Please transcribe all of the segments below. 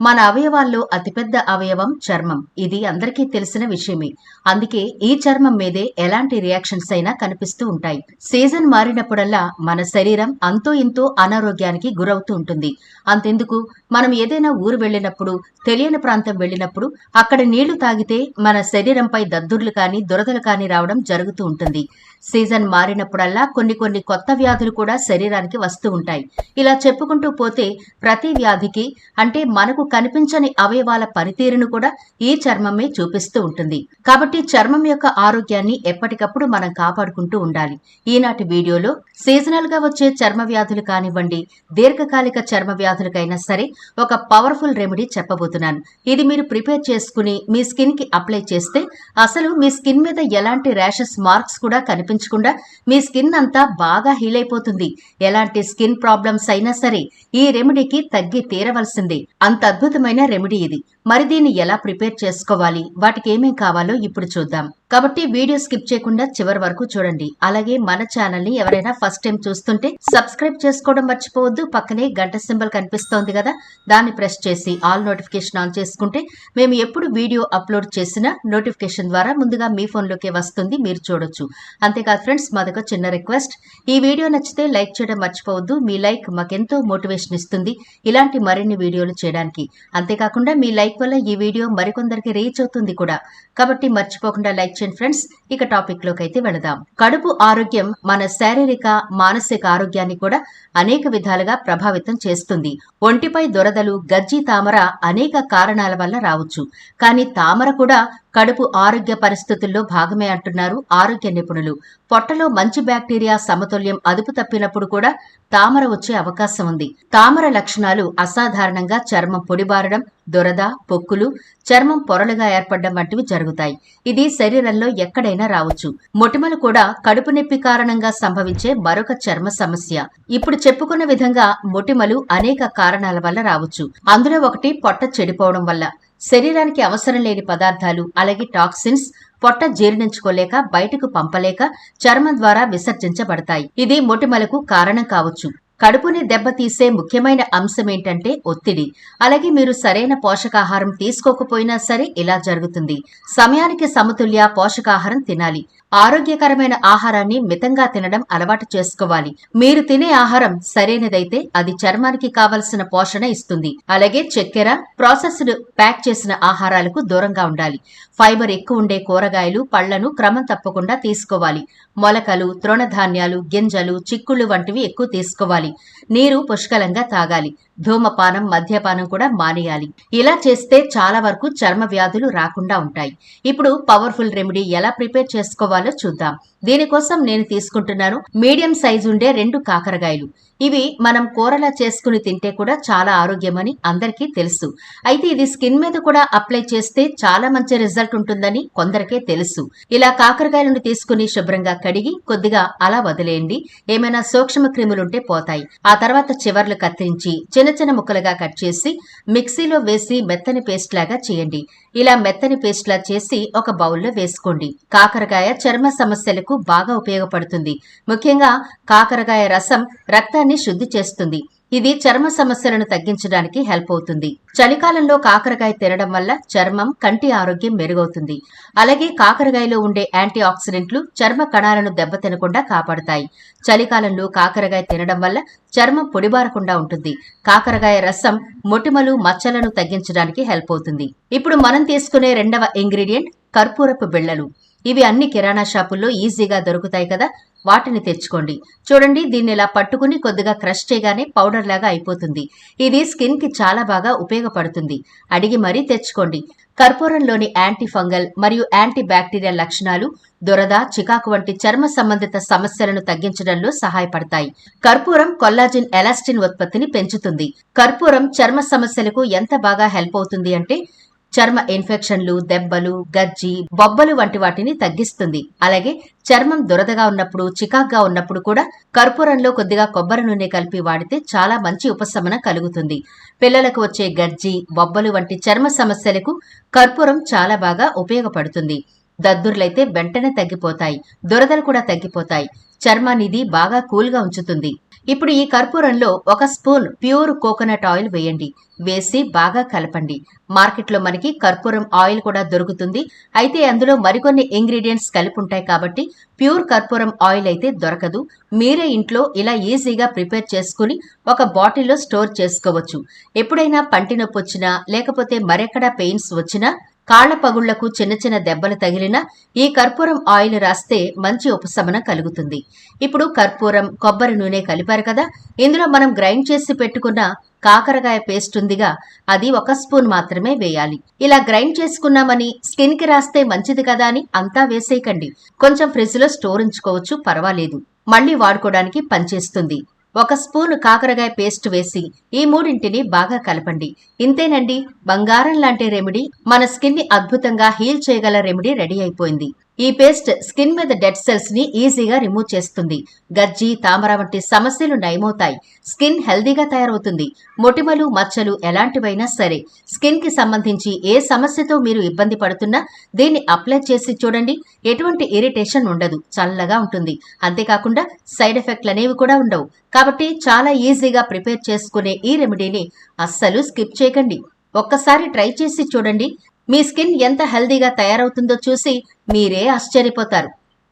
మన అవయవాల్లో అతిపెద్ద అవయవం చర్మం. ఇది అందరికీ తెలిసిన విషయమే. అందుకే ఈ చర్మం మీదే ఎలాంటి రియాక్షన్స్ అయినా కనిపిస్తూ ఉంటాయి. సీజన్ మారినప్పుడల్లా మన శరీరం అంతో ఇంతో అనారోగ్యానికి గురవుతూ ఉంటుంది. అంతెందుకు? మనం ఏదైనా ఊరు వెళ్ళినప్పుడు తెలియని ప్రాంతం వెళ్ళినప్పుడు అక్కడ నీళ్ళు తాగితే మన శరీరంపై దద్దుర్లు కానీ దురదలు కానీ రావడం జరుగుతూ ఉంటుంది. సీజన్ మారినప్పుడల్లా కొన్ని కొన్ని కొత్త వ్యాధులు కూడా శరీరానికి వస్తూ ఉంటాయి. ఇలా చెప్పుకుంటూ పోతే ప్రతి వ్యాధికి అంటే మనకు కనిపించని అవయవాల పనితీరును కూడా ఈ చర్మమే చూపిస్తూ ఉంటుంది. కాబట్టి చర్మం యొక్క ఆరోగ్యాన్ని ఎప్పటికప్పుడు మనం కాపాడుకుంటూ ఉండాలి. ఈనాటి వీడియోలో సీజనల్గా వచ్చే చర్మ వ్యాధులు కానివ్వండి దీర్ఘకాలిక చర్మ వ్యాధులకైనా సరే ఒక పవర్ఫుల్ రెమెడీ చెప్పబోతున్నాను. ఇది మీరు ప్రిపేర్ చేసుకుని మీ స్కిన్కి అప్లై చేస్తే అసలు మీ స్కిన్ మీద ఎలాంటి ర్యాషెస్ మార్క్స్ కూడా కనిపించకుండా మీ స్కిన్ అంతా బాగా హీల్ అయిపోతుంది. ఎలాంటి స్కిన్ ప్రాబ్లమ్స్ అయినా సరే ఈ రెమెడీకి తగ్గి తీరవలసిందే. అంత అద్భుతమైన రెమెడీ ఇది. మరి దీన్ని ఎలా ప్రిపేర్ చేసుకోవాలి? వాటికి ఏమేం కావాలో ఇప్పుడు చూద్దాం. కాబట్టి వీడియో స్కిప్ చేయకుండా చివరి వరకు చూడండి. అలాగే మన ఛానల్ని ఎవరైనా ఫస్ట్ టైం చూస్తుంటే సబ్స్క్రైబ్ చేసుకోవడం మర్చిపోవద్దు. పక్కనే గంట సింబల్ కనిపిస్తోంది కదా దాన్ని ప్రెస్ చేసి ఆల్ నోటిఫికేషన్ ఆన్ చేసుకుంటే మేము ఎప్పుడు వీడియో అప్లోడ్ చేసినా నోటిఫికేషన్ ద్వారా ముందుగా మీ ఫోన్లోకి వస్తుంది మీరు చూడొచ్చు. అంతేకాదు ఫ్రెండ్స్ మాదొక చిన్న రిక్వెస్ట్. ఈ వీడియో నచ్చితే లైక్ చేయడం మర్చిపోవద్దు. మీ లైక్ మాకెంతో మోటివేషన్ ఇస్తుంది ఇలాంటి మరిన్ని వీడియోలు చేయడానికి. అంతేకాకుండా మీ లైక్ వల్ల ఈ వీడియో మరికొందరికి రీచ్ అవుతుంది కూడా. కాబట్టి మర్చిపోకుండా లైక్ చేయండి ఫ్రెండ్స్ ఇక టాపిక్లోకి అయితే వెళదాం. కడుపు ఆరోగ్యం మన శారీరక మానసిక ఆరోగ్యాన్ని కూడా అనేక విధాలుగా ప్రభావితం చేస్తుంది. ఒంటిపై దొరదలు గజ్జి తామర అనేక కారణాల వల్ల రావచ్చు. కానీ తామర కూడా కడుపు ఆరోగ్య పరిస్థితుల్లో భాగమే అంటున్నారు ఆరోగ్య నిపుణులు. పొట్టలో మంచి బ్యాక్టీరియా సమతుల్యం అదుపు తప్పినప్పుడు కూడా తామర వచ్చే అవకాశం ఉంది. తామర లక్షణాలు అసాధారణంగా చర్మం పొడిబారడం దొరద పొక్కులు చర్మం పొరలుగా ఏర్పడడం వంటివి జరుగుతాయి. ఇది శరీరంలో ఎక్కడైనా రావచ్చు. మొటిమలు కూడా కడుపు నొప్పి కారణంగా సంభవించే మరొక చర్మ సమస్య. ఇప్పుడు చెప్పుకున్న విధంగా మొటిమలు అనేక కారణాల వల్ల రావచ్చు. అందులో ఒకటి పొట్ట చెడిపోవడం వల్ల. శరీరానికి అవసరం లేని పదార్థాలు అలాగే టాక్సిన్స్ పొట్ట జీర్ణించుకోలేక బయటకు పంపలేక చర్మం ద్వారా విసర్జించబడతాయి. ఇది మొటిమలకు కారణం కావచ్చు. కడుపుని దెబ్బతీసే ముఖ్యమైన అంశం ఏంటంటే ఒత్తిడి. అలాగే మీరు సరైన పోషకాహారం తీసుకోకపోయినా సరే ఇలా జరుగుతుంది. సమయానికి సమతుల్య పోషకాహారం తినాలి. ఆరోగ్యకరమైన ఆహారాన్ని మితంగా తినడం అలవాటు చేసుకోవాలి. మీరు తినే ఆహారం సరైనదైతే అది చర్మానికి కావలసిన పోషణ ఇస్తుంది. అలాగే చక్కెర ప్రాసెస్డ్ ప్యాక్ చేసిన ఆహారాలకు దూరంగా ఉండాలి. ఫైబర్ ఎక్కువ ఉండే కూరగాయలు పళ్ళను క్రమం తప్పకుండా తీసుకోవాలి. మొలకలు తృణధాన్యాలు గింజలు చిక్కుళ్ళు వంటివి ఎక్కువ తీసుకోవాలి. నీరు పుష్కలంగా తాగాలి. ధూమపానం మద్యపానం కూడా మానేయాలి. ఇలా చేస్తే చాలా వరకు చర్మ వ్యాధులు రాకుండా ఉంటాయి. ఇప్పుడు పవర్ఫుల్ రెమెడీ ఎలా ప్రిపేర్ చేసుకోవాలి? చూద్దాం. దీనికోసం నేను తీసుకుంటున్నాను మీడియం సైజు ఉండే రెండు కాకరకాయలు. ఇవి మనం కూరలా చేసుకుని తింటే కూడా చాలా ఆరోగ్యమని అందరికీ తెలుసు. అయితే ఇది స్కిన్ మీద కూడా అప్లై చేస్తే చాలా మంచి రిజల్ట్ ఉంటుందని కొందరికే తెలుసు. ఇలా కాకరకాయలను తీసుకుని శుభ్రంగా కడిగి కొద్దిగా అలా వదిలేయండి. ఏమైనా సూక్ష్మ క్రిములుంటే పోతాయి. ఆ తర్వాత చివర్లు కత్తిరించి చిన్న చిన్న ముక్కలుగా కట్ చేసి మిక్సీలో వేసి మెత్తని పేస్ట్ లాగా చేయండి. ఇలా మెత్తని పేస్ట్ లా చేసి ఒక బౌల్లో వేసుకోండి. కాకరకాయ చర్మ సమస్యలకు బాగా ఉపయోగపడుతుంది. ముఖ్యంగా కాకరకాయ రసం రక్తాన్ని శుద్ధి చేస్తుంది. ఇది చర్మ సమస్యలను తగ్గించడానికి హెల్ప్ అవుతుంది. చలికాలంలో కాకరకాయ తినడం వల్ల చర్మం కంటి ఆరోగ్యం మెరుగవుతుంది. అలాగే కాకరకాయలో ఉండే యాంటీ ఆక్సిడెంట్లు చర్మ కణాలను దెబ్బతినకుండా కాపాడుతాయి. చలికాలంలో కాకరకాయ తినడం వల్ల చర్మం పొడిబారకుండా ఉంటుంది. కాకరకాయ రసం మొటిమలు మచ్చలను తగ్గించడానికి హెల్ప్ అవుతుంది. ఇప్పుడు మనం తీసుకునే రెండవ ఇంగ్రీడియంట్ కర్పూరపు బిళ్ళలు. ఇవి అన్ని కిరాణా షాపుల్లో ఈజీగా దొరుకుతాయి కదా. వాటిని తెచ్చుకోండి. చూడండి దీన్ని ఇలా పట్టుకుని కొద్దిగా క్రష్ చేయగానే పౌడర్ లాగా అయిపోతుంది. ఇది స్కిన్కి చాలా బాగా ఉపయోగపడుతుంది. అడిగి మరీ తెచ్చుకోండి. కర్పూరంలోని యాంటీ ఫంగల్ మరియు యాంటీ బ్యాక్టీరియా లక్షణాలు దురద చికాకు వంటి చర్మ సంబంధిత సమస్యలను తగ్గించడంలో సహాయపడతాయి. కర్పూరం కొల్లాజిన్ ఎలాస్టిన్ ఉత్పత్తిని పెంచుతుంది. కర్పూరం చర్మ సమస్యలకు ఎంత బాగా హెల్ప్ అవుతుంది అంటే చర్మ ఇన్ఫెక్షన్లు దెబ్బలు గజ్జి బొబ్బలు వంటి వాటిని తగ్గిస్తుంది. అలాగే చర్మం దురదగా ఉన్నప్పుడు చికాగ్గా ఉన్నప్పుడు కూడా కర్పూరంలో కొద్దిగా కొబ్బరి నూనె కలిపి వాడితే చాలా మంచి ఉపశమనం కలుగుతుంది. పిల్లలకు వచ్చే గజ్జి బొబ్బలు వంటి చర్మ సమస్యలకు కర్పూరం చాలా బాగా ఉపయోగపడుతుంది. దద్దుర్లైతే వెంటనే తగ్గిపోతాయి. దురదలు కూడా తగ్గిపోతాయి. చర్మాన్ని బాగా కూల్గా ఉంచుతుంది. ఇప్పుడు ఈ కర్పూరంలో ఒక స్పూన్ ప్యూర్ కోకోనట్ ఆయిల్ వేయండి. వేసి బాగా కలపండి. మార్కెట్లో మనకి కర్పూరం ఆయిల్ కూడా దొరుకుతుంది. అయితే అందులో మరికొన్ని ఇంగ్రీడియంట్స్ కలిపి ఉంటాయి కాబట్టి ప్యూర్ కర్పూరం ఆయిల్ అయితే దొరకదు. మీరే ఇంట్లో ఇలా ఈజీగా ప్రిపేర్ చేసుకుని ఒక బాటిల్లో స్టోర్ చేసుకోవచ్చు. ఎప్పుడైనా పంటి నొప్పి వచ్చినా లేకపోతే మరెక్కడా పెయిన్స్ వచ్చినా కాళ్ళ పగుళ్ళకు చిన్న చిన్న దెబ్బలు తగిలినా ఈ కర్పూరం ఆయిల్ రాస్తే మంచి ఉపశమనం కలుగుతుంది. ఇప్పుడు కర్పూరం కొబ్బరి నూనె కలిపారు కదా. ఇందులో మనం గ్రైండ్ చేసి పెట్టుకున్న కాకరకాయ పేస్ట్ ఉందిగా. అది ఒక స్పూన్ మాత్రమే వేయాలి. ఇలా గ్రైండ్ చేసుకున్నామని స్కిన్కి రాస్తే మంచిది కదా అని అంతా వేసేయకండి. కొంచెం ఫ్రిడ్జ్లో స్టోర్ ఉంచుకోవచ్చు పర్వాలేదు. మళ్ళీ వాడుకోవడానికి పనిచేస్తుంది. ఒక స్పూన్ కాకరకాయ పేస్ట్ వేసి ఈ మూడింటిని బాగా కలపండి. ఇంతేనండి బంగారం లాంటి రెమెడీ మన స్కిన్ని అద్భుతంగా హీల్ చేయగల రెమెడీ రెడీ అయిపోయింది. ఈ పేస్ట్ స్కిన్ మీద డెడ్ సెల్స్ని ఈజీగా రిమూవ్ చేస్తుంది. గజ్జి తామర వంటి సమస్యలు నయమవుతాయి. స్కిన్ హెల్దీగా తయారవుతుంది. మొటిమలు మచ్చలు ఎలాంటివైనా సరే. స్కిన్కి సంబంధించి ఏ సమస్యతో మీరు ఇబ్బంది పడుతున్నా దీన్ని అప్లై చేసి చూడండి. ఎటువంటి ఇరిటేషన్ ఉండదు. చల్లగా ఉంటుంది. అంతేకాకుండా సైడ్ ఎఫెక్ట్లు అనేవి కూడా ఉండవు. కాబట్టి చాలా ఈజీగా ప్రిపేర్ చేసుకునే ఈ రెమెడీని అస్సలు స్కిప్ చేయకండి. ఒక్కసారి ట్రై చేసి చూడండి. మీ స్కిన్ ఎంత హెల్దీగా తయారవుతుందో చూసి మీరే ఆశ్చర్యపోతారు.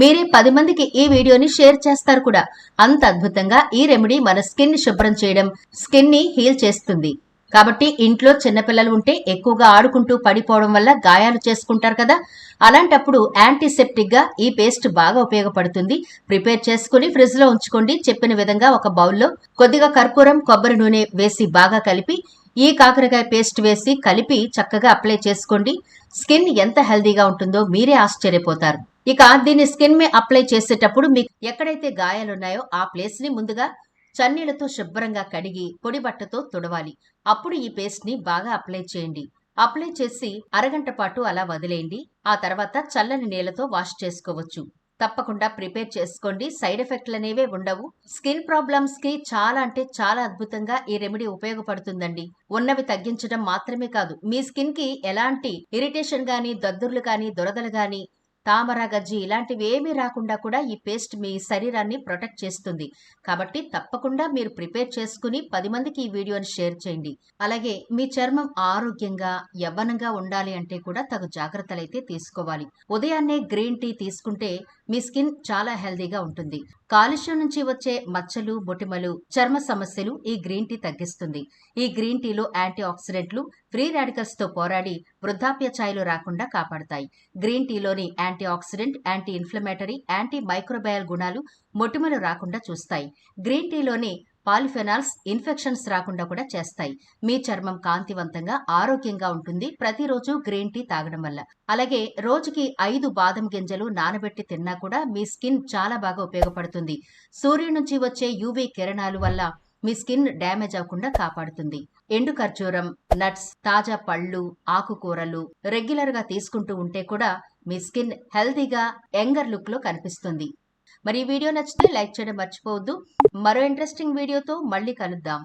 మీరే పది మందికి ఈ వీడియోని షేర్ చేస్తారు కూడా. అంత అద్భుతంగా ఈ రెమెడీ మన స్కిన్ని శుభ్రం చేయడం స్కిన్ని హీల్ చేస్తుంది. కాబట్టి ఇంట్లో చిన్నపిల్లలు ఉంటే ఎక్కువగా ఆడుకుంటూ పడిపోవడం వల్ల గాయాలు చేసుకుంటారు కదా. అలాంటప్పుడు యాంటీసెప్టిక్గా ఈ పేస్ట్ బాగా ఉపయోగపడుతుంది. ప్రిపేర్ చేసుకుని ఫ్రిడ్జ్లో ఉంచుకోండి. చెప్పిన విధంగా ఒక బౌల్లో కొద్దిగా కర్పూరం కొబ్బరి నూనె వేసి బాగా కలిపి ఈ కాకరకాయ పేస్ట్ వేసి కలిపి చక్కగా అప్లై చేసుకోండి. స్కిన్ ఎంత హెల్దీగా ఉంటుందో మీరే ఆశ్చర్యపోతారు. ఇక దీన్ని స్కిన్ మీద అప్లై చేసేటప్పుడు మీకు ఎక్కడైతే గాయాలున్నాయో ఆ ప్లేస్ని ముందుగా చన్నీళ్ళతో శుభ్రంగా కడిగి పొడి బట్టతో తుడవాలి. అప్పుడు ఈ పేస్ట్ని బాగా అప్లై చేయండి. అప్లై చేసి అరగంట పాటు అలా వదిలేయండి. ఆ తర్వాత చల్లని నీళ్ళతో వాష్ చేసుకోవచ్చు. తప్పకుండా ప్రిపేర్ చేసుకోండి. సైడ్ ఎఫెక్ట్లు అనేవే ఉండవు. స్కిన్ ప్రాబ్లమ్స్కి చాలా అంటే చాలా అద్భుతంగా ఈ రెమెడీ ఉపయోగపడుతుందండి. ఉన్నవి తగ్గించడం మాత్రమే కాదు. మీ స్కిన్కి ఎలాంటి ఇరిటేషన్ గాని దద్దుర్లు కానీ దురదలు గాని తామర గజ్జి ఇలాంటివి ఏమీ రాకుండా కూడా ఈ పేస్ట్ మీ శరీరాన్ని ప్రొటెక్ట్ చేస్తుంది. కాబట్టి తప్పకుండా మీరు ప్రిపేర్ చేసుకుని పది మందికి ఈ వీడియోని షేర్ చేయండి. అలాగే మీ చర్మం ఆరోగ్యంగా యవ్వనంగా ఉండాలి అంటే కూడా తగు జాగ్రత్తలు అయితే తీసుకోవాలి. ఉదయాన్నే గ్రీన్ టీ తీసుకుంటే మీ స్కిన్ చాలా హెల్దీగా ఉంటుంది. కాలుష్యం నుంచి వచ్చే మచ్చలు మొటిమలు చర్మ సమస్యలు ఈ గ్రీన్ టీ తగ్గిస్తుంది. ఈ గ్రీన్ టీలో యాంటీ ఆక్సిడెంట్లు ఫ్రీ రాడికల్స్తో పోరాడి వృద్ధాప్య ఛాయలు రాకుండా కాపాడతాయి. Green టీలోని anti oxidant anti inflammatory anti microbial గుణాలు మొటిమలు రాకుండా చూస్తాయి. గ్రీన్ టీలోని పాలిఫెనాల్స్ ఇన్ఫెక్షన్స్ రాకుండా కూడా చేస్తాయి. మీ చర్మం కాంతివంతంగా ఆరోగ్యంగా ఉంటుంది. ప్రతిరోజు గ్రీన్ టీ తాగడం వల్ల. అలాగే రోజుకి ఐదు బాదం గింజలు నానబెట్టి తిన్నా కూడా మీ స్కిన్ చాలా బాగా ఉపయోగపడుతుంది. సూర్యుడి నుంచి వచ్చే యూవీ కిరణాలు వల్ల మీ స్కిన్ డ్యామేజ్ అవ్వకుండా కాపాడుతుంది. ఎండు ఖర్జూరం నట్స్ తాజా పళ్ళు ఆకుకూరలు రెగ్యులర్గా తీసుకుంటూ ఉంటే కూడా మీ స్కిన్ హెల్తీగా యంగర్ లుక్లో కనిపిస్తుంది. మరి ఈ వీడియో నచ్చితే లైక్ చేయడం మర్చిపోవద్దు. మరో ఇంట్రెస్టింగ్ వీడియోతో మళ్ళీ కలుద్దాం.